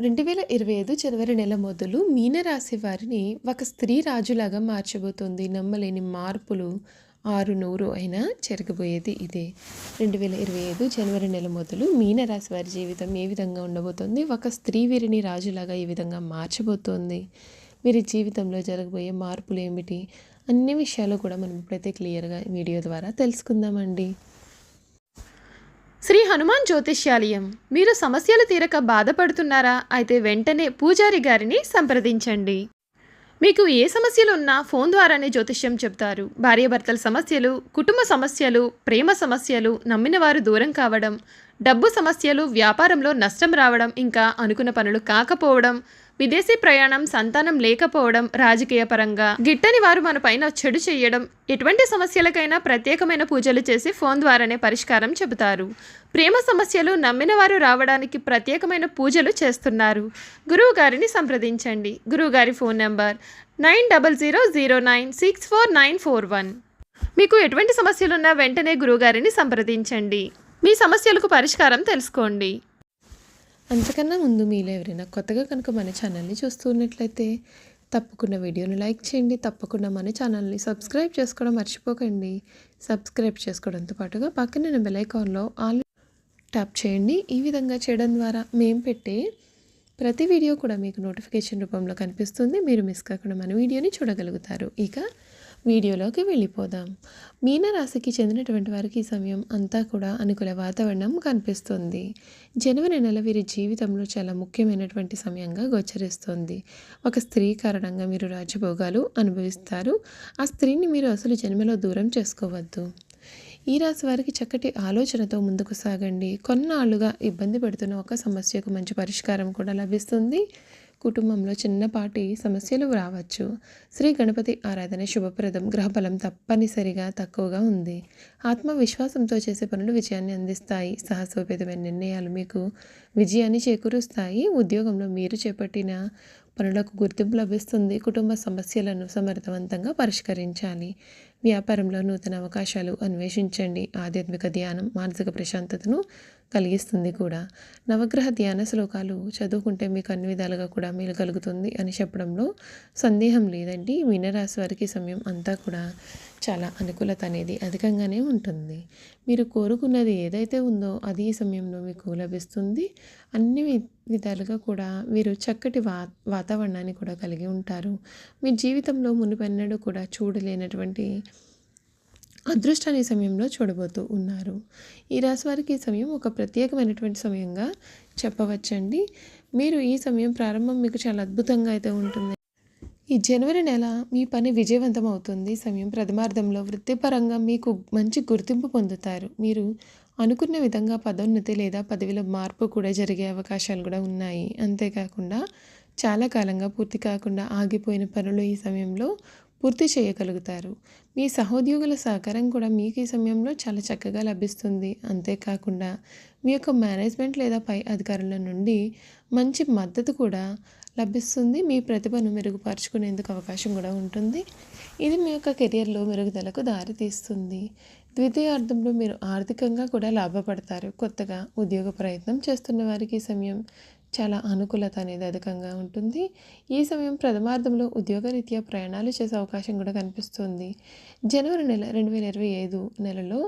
రెండు వేల ఇరవై ఐదు జనవరి నెల మొదలు మీనరాశి వారిని ఒక స్త్రీ రాజులాగా మార్చబోతోంది. నమ్మలేని మార్పులు ఆరు నూరు అయినా జరగబోయేది ఇదే. రెండు వేల ఇరవై ఐదు జనవరి నెల మొదలు మీనరాశి వారి జీవితం ఏ విధంగా ఉండబోతోంది? ఒక స్త్రీ వీరిని రాజులాగా ఈ విధంగా మార్చబోతోంది? వీరి జీవితంలో జరగబోయే మార్పులు ఏమిటి? అన్ని విషయాలు కూడా మనం ఇప్పుడైతే క్లియర్గా వీడియో ద్వారా తెలుసుకుందామండి. శ్రీ హనుమాన్ జ్యోతిష్యాలయం. మీరు సమస్యలు తీరక బాధపడుతున్నారా? అయితే వెంటనే పూజారి గారిని సంప్రదించండి. మీకు ఏ సమస్యలు ఉన్నా ఫోన్ ద్వారానే జ్యోతిష్యం చెప్తారు. భార్యాభర్తల సమస్యలు కుటుంబ సమస్యలు ప్రేమ సమస్యలు నమ్మిన వారు దూరం కావడం డబ్బు సమస్యలు వ్యాపారంలో నష్టం రావడం ఇంకా అనుకున్న పనులు కాకపోవడం విదేశీ ప్రయాణం సంతానం లేకపోవడం రాజకీయ పరంగా. గిట్టని వారు మన పైన చెడు చేయడం ఎటువంటి సమస్యలకైనా ప్రత్యేకమైన పూజలు చేసి ఫోన్ ద్వారానే పరిష్కారం చెబుతారు. ప్రేమ సమస్యలు నమ్మిన వారు రావడానికి ప్రత్యేకమైన పూజలు చేస్తున్నారు. గురువు గారిని సంప్రదించండి. గురువు గారి phone number nine double zero zero nine six four nine four one. మీకు ఎటువంటి సమస్యలున్నా వెంటనే గురువుగారిని సంప్రదించండి. మీ సమస్యలకు పరిష్కారం తెలుసుకోండి. అంతకన్నా ముందు మీలో ఎవరైనా కొత్తగా కనుక మన ఛానల్ని చూస్తున్నట్లయితే తప్పకుండా వీడియోని లైక్ చేయండి. తప్పకుండా మన ఛానల్ని సబ్స్క్రైబ్ చేసుకోవడం మర్చిపోకండి. సబ్స్క్రైబ్ చేసుకోవడంతో పాటుగా పక్కన బెలైకాన్లో ఆల్ ట్యాప్ చేయండి. ఈ విధంగా చేయడం ద్వారా మేము పెట్టే ప్రతి వీడియో కూడా మీకు నోటిఫికేషన్ రూపంలో కనిపిస్తుంది. మీరు మిస్ కాకుండా మన వీడియోని చూడగలుగుతారు. ఇక వీడియోలోకి వెళ్ళిపోదాం. మీనరాశికి చెందినటువంటి వారికి ఈ సమయం అంతా కూడా అనుకూల వాతావరణం కనిపిస్తుంది. జనవరి నెల వీరి జీవితంలో చాలా ముఖ్యమైనటువంటి సమయంగా గోచరిస్తుంది. ఒక స్త్రీ కారణంగా మీరు రాజభోగాలు అనుభవిస్తారు. ఆ స్త్రీని మీరు అసలు జన్మలో దూరం చేసుకోవద్దు. ఈ రాశి వారికి చక్కటి ఆలోచనతో ముందుకు సాగండి. కొన్నాళ్ళుగా ఇబ్బంది పెడుతున్న ఒక సమస్యకు మంచి పరిష్కారం కూడా లభిస్తుంది. కుటుంబంలో చిన్నపాటి సమస్యలు రావచ్చు. శ్రీ గణపతి ఆరాధన శుభప్రదం. గ్రహబలం తప్పనిసరిగా తక్కువగా ఉంది. ఆత్మవిశ్వాసంతో చేసే పనులు విజయాన్ని అందిస్తాయి. సాహసోపేతమైన నిర్ణయాలు మీకు విజయాన్ని చేకూరుస్తాయి. ఉద్యోగంలో మీరు చేపట్టిన పనులకు గుర్తింపు లభిస్తుంది. కుటుంబ సమస్యలను సమర్థవంతంగా పరిష్కరించాలి. వ్యాపారంలో నూతన అవకాశాలు అన్వేషించండి. ఆధ్యాత్మిక ధ్యానం మానసిక ప్రశాంతతను కలిగిస్తుంది కూడా. నవగ్రహ ధ్యాన శ్లోకాలు చదువుకుంటే మీకు అన్ని విధాలుగా కూడా మేలు కలుగుతుంది అని చెప్పడంలో సందేహం లేదండి. మీనరాశి వారికి సమయం అంతా కూడా చాలా అనుకూలత అనేది అధికంగానే ఉంటుంది. మీరు కోరుకున్నది ఏదైతే ఉందో అది ఈ సమయంలో మీకు లభిస్తుంది. అన్ని విధాలుగా కూడా మీరు చక్కటి వా వాతావరణాన్ని కూడా కలిగి ఉంటారు. మీ జీవితంలో మునిపెన్నడూ కూడా చూడలేనటువంటి అదృష్టాన్ని సమయంలో చూడబోతూ ఉన్నారు. ఈ రాశి వారికి ఈ సమయం ఒక ప్రత్యేకమైనటువంటి సమయంగా చెప్పవచ్చండి. మీరు ఈ సమయం ప్రారంభం మీకు చాలా అద్భుతంగా అయితే ఉంటుంది. ఈ జనవరి నెల మీ పని విజయవంతం అవుతుంది సమయం ప్రథమార్థంలో వృత్తిపరంగా మీకు మంచి గుర్తింపు పొందుతారు. మీరు అనుకున్న విధంగా పదోన్నతి లేదా పదవిలో మార్పు కూడా జరిగే అవకాశాలు కూడా ఉన్నాయి. అంతేకాకుండా చాలా కాలంగా పూర్తి కాకుండా ఆగిపోయిన పనులు ఈ సమయంలో పూర్తి చేయగలుగుతారు. మీ సహోద్యోగుల సహకారం కూడా మీకు ఈ సమయంలో చాలా చక్కగా లభిస్తుంది. అంతేకాకుండా మీ యొక్క మేనేజ్మెంట్ లేదా పై అధికారుల నుండి మంచి మద్దతు కూడా లభిస్తుంది. మీ ప్రతిభను మెరుగుపరుచుకునేందుకు అవకాశం కూడా ఉంటుంది. ఇది మీ యొక్క కెరియర్లో మెరుగుదలకు దారితీస్తుంది. ద్వితీయార్థంలో మీరు ఆర్థికంగా కూడా లాభపడతారు. కొత్తగా ఉద్యోగ ప్రయత్నం చేస్తున్న వారికి సమయం చాలా అనుకూలత అనేది అధికంగా ఉంటుంది. ఈ సమయం ప్రథమార్థంలో ఉద్యోగరీత్యా ప్రయాణాలు చేసే అవకాశం కూడా కనిపిస్తుంది. జనవరి నెల రెండు వేల ఇరవై ఐదు నెలలో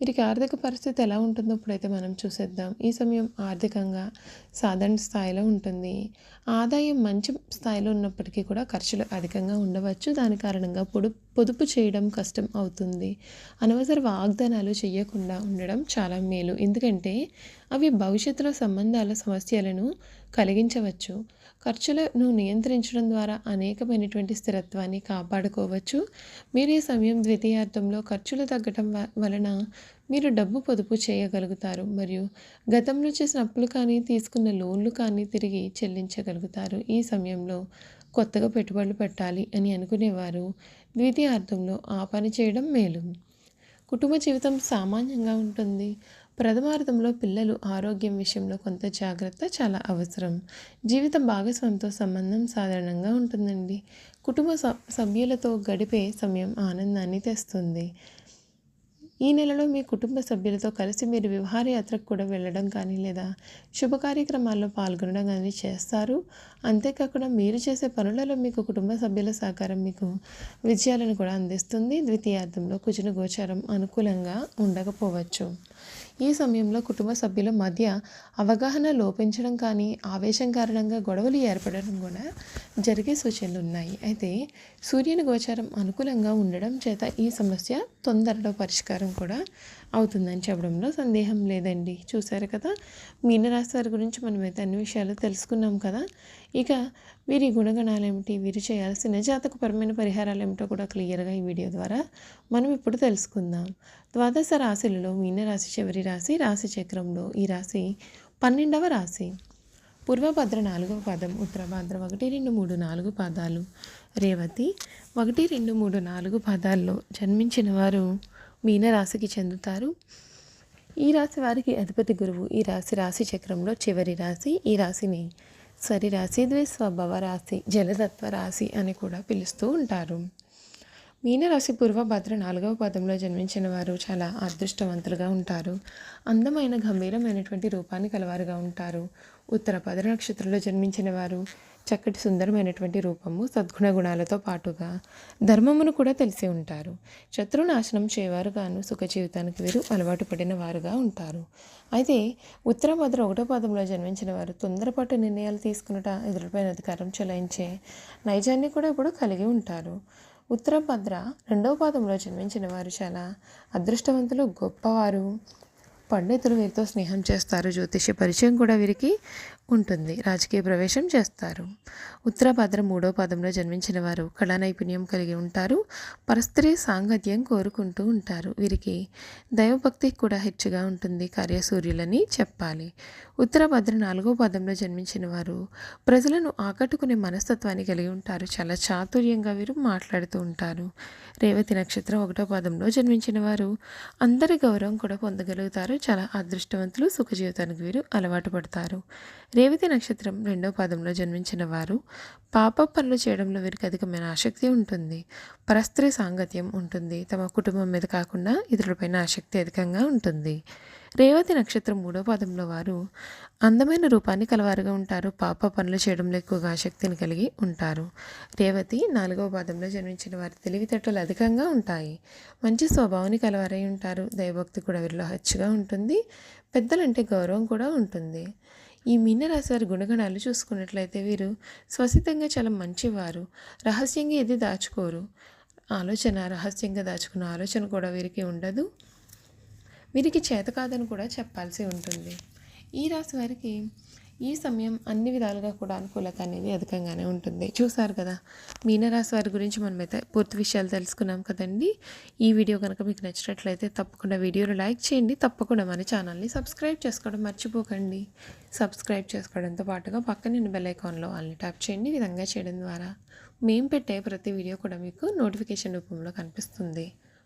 వీరికి ఆర్థిక పరిస్థితి ఎలా ఉంటుందో ఇప్పుడైతే మనం చూసేద్దాం. ఈ సమయం ఆర్థికంగా సాధారణ స్థాయిలో ఉంటుంది. ఆదాయం మంచి స్థాయిలో ఉన్నప్పటికీ కూడా ఖర్చులు అధికంగా ఉండవచ్చు. దాని కారణంగా పొడు పొదుపు చేయడం కష్టం అవుతుంది. అనవసర వాగ్దానాలు చేయకుండా ఉండడం చాలా మేలు. ఎందుకంటే అవి భవిష్యత్తులో సంబంధాల సమస్యలను కలిగించవచ్చు. ఖర్చులను నియంత్రించడం ద్వారా అనేకమైనటువంటి స్థిరత్వాన్ని కాపాడుకోవచ్చు. మీరు ఈ సమయం ద్వితీయార్థంలో ఖర్చులు తగ్గటం వలన మీరు డబ్బు పొదుపు చేయగలుగుతారు మరియు గతంలో చేసిన అప్పులు కానీ తీసుకున్న లోన్లు కానీ తిరిగి చెల్లించగలుగుతారు. ఈ సమయంలో కొత్తగా పెట్టుబడులు పెట్టాలి అని అనుకునేవారు. ద్వితీయార్థంలో ఆ పని చేయడం మేలు. కుటుంబ జీవితం సామాన్యంగా ఉంటుంది. ప్రథమార్థంలో పిల్లలు ఆరోగ్యం విషయంలో కొంత జాగ్రత్త చాలా అవసరం. జీవితం భాగస్వామితో సంబంధం సాధారణంగా ఉంటుందండి. కుటుంబ సభ్యులతో గడిపే సమయం ఆనందాన్ని తెస్తుంది. ఈ నెలలో మీ కుటుంబ సభ్యులతో కలిసి మీరు విహారయాత్రకు కూడా వెళ్ళడం కానీ లేదా శుభ కార్యక్రమాల్లో పాల్గొనడం కానీ చేస్తారు. అంతేకాకుండా మీరు చేసే పనులలో మీకు కుటుంబ సభ్యుల సహకారం మీకు విజయాలను కూడా అందిస్తుంది. ద్వితీయార్థంలో కుజున గోచారం అనుకూలంగా ఉండకపోవచ్చు. ఈ సమయంలో కుటుంబ సభ్యుల మధ్య అవగాహన లోపించడం కానీ ఆవేశం కారణంగా గొడవలు ఏర్పడడం కూడా జరిగే సూచనలు ఉన్నాయి. అయితే సూర్యుని గోచారం అనుకూలంగా ఉండడం చేత ఈ సమస్య తొందరలో పరిష్కారం కూడా అవుతుందని చెప్పడంలో సందేహం లేదండి. చూసారు కదా? మీనరాశి వారి గురించి మనమైతే అన్ని విషయాలు తెలుసుకున్నాం కదా? ఇక వీరి గుణగణాలు ఏమిటి వీరు చేయాల్సిన జాతకపరమైన పరిహారాలు ఏమిటో కూడా క్లియర్గా ఈ వీడియో ద్వారా మనం ఇప్పుడు తెలుసుకుందాం. ద్వాదశ రాశులలో మీనరాశి చివరి రాశి రాశి చక్రంలో ఈ రాశి పన్నెండవ రాశి. పూర్వభద్ర నాలుగవ పాదం ఉత్తరభద్ర ఒకటి రెండు మూడు నాలుగు పాదాలు. రేవతి ఒకటి రెండు మూడు నాలుగు పాదాల్లో జన్మించిన వారు మీనరాశికి చెందుతారు. ఈ రాశి వారికి అధిపతి గురువు. ఈ రాశి రాశి చక్రంలో చివరి రాశి. ఈ రాశిని సరి రాశి ద్విస్వభావ రాశి జలతత్వ రాశి అని కూడా పిలుస్తూ ఉంటారు. మీనరాశి పూర్వభద్ర నాలుగవ పదంలో జన్మించిన వారు చాలా అదృష్టవంతులుగా ఉంటారు. అందమైన గంభీరమైనటువంటి రూపాన్ని కలవారుగా ఉంటారు. ఉత్తర పద నక్షత్రంలో జన్మించిన వారు చక్కటి సుందరమైనటువంటి రూపము సద్గుణ గుణాలతో పాటుగా ధర్మమును కూడా తెలిసి ఉంటారు. శత్రునాశనం చేయవారుగాను సుఖ జీవితానికి వీరు అలవాటు పడిన వారుగా ఉంటారు. అయితే ఉత్తర భద్ర ఒకటో పదంలో జన్మించిన వారు తొందరపాటు నిర్ణయాలు తీసుకున్నట ఎదురుపైన అధికారం చెలాయించే నైజాన్ని కూడా ఇప్పుడు కలిగి ఉంటారు. ఉత్తరభద్ర రెండవ పాదంలో జన్మించిన వారు చాలా అదృష్టవంతులు గొప్పవారు. పండితులు వీరితో స్నేహం చేస్తారు. జ్యోతిష్య పరిచయం కూడా వీరికి ఉంటుంది. రాజకీయ ప్రవేశం చేస్తారు. ఉత్తరాభద్ర మూడో పదంలో జన్మించిన వారు కళా నైపుణ్యం కలిగి ఉంటారు. పరస్త్రీ సాంగత్యం కోరుకుంటూ ఉంటారు. వీరికి దైవభక్తి కూడా హెచ్చుగా ఉంటుంది. కార్యసూర్యులని చెప్పాలి. ఉత్తరాభద్ర నాలుగో పదంలో జన్మించిన వారు ప్రజలను ఆకట్టుకునే మనస్తత్వాన్ని కలిగి ఉంటారు. చాలా చాతుర్యంగా వీరు మాట్లాడుతూ ఉంటారు. రేవతి నక్షత్రం ఒకటో పదంలో జన్మించిన వారు. అందరి గౌరవం కూడా పొందగలుగుతారు. చాలా అదృష్టవంతులు సుఖ జీవితానికి వీరు అలవాటు పడతారు. రేవతి నక్షత్రం రెండో పాదంలో జన్మించిన వారు. పాప పనులు చేయడంలో వీరికి అధికమైన ఆసక్తి ఉంటుంది. పరస్త్రీ సాంగత్యం ఉంటుంది. తమ కుటుంబం మీద కాకుండా ఇతరులపైన ఆసక్తి అధికంగా ఉంటుంది. రేవతి నక్షత్రం మూడో పాదంలో వారు అందమైన రూపాన్ని కలవారుగా ఉంటారు. పాప పనులు చేయడంలో ఎక్కువగా ఆసక్తిని కలిగి ఉంటారు. రేవతి నాలుగవ పాదంలో జన్మించిన వారి తెలివితేటలు అధికంగా ఉంటాయి. మంచి స్వభావాన్ని కలవారై ఉంటారు. దైవభక్తి కూడా వీరిలో హచ్చుగా ఉంటుంది. పెద్దలంటే గౌరవం కూడా ఉంటుంది. ఈ మీనరాశి వారి గుణగణాలు చూసుకున్నట్లయితే వీరు స్వసితంగా చాలా మంచివారు. రహస్యంగా ఏది దాచుకోరు. ఆలోచన రహస్యంగా దాచుకున్న ఆలోచన కూడా వీరికి ఉండదు. వీరికి చేత కాదని కూడా చెప్పాల్సి ఉంటుంది. ఈ రాశి వారికి ఈ సమయం అన్ని విధాలుగా కూడా అనుకూలత అనేది అధికంగానే ఉంటుంది. చూసారు కదా? మీనరాశి వారి గురించి మనమైతే పూర్తి విషయాలు తెలుసుకున్నాం కదండి. ఈ వీడియో కనుక మీకు నచ్చినట్లయితే తప్పకుండా వీడియోను లైక్ చేయండి. తప్పకుండా మన ఛానల్ని సబ్స్క్రైబ్ చేసుకోవడం మర్చిపోకండి. సబ్స్క్రైబ్ చేసుకోవడంతో పాటుగా పక్కన బెల్ ఐకాన్లో వాళ్ళని ట్యాప్ చేయండి. విధంగా చేయడం ద్వారా మేము పెట్టే ప్రతి వీడియో కూడా మీకు నోటిఫికేషన్ రూపంలో కనిపిస్తుంది.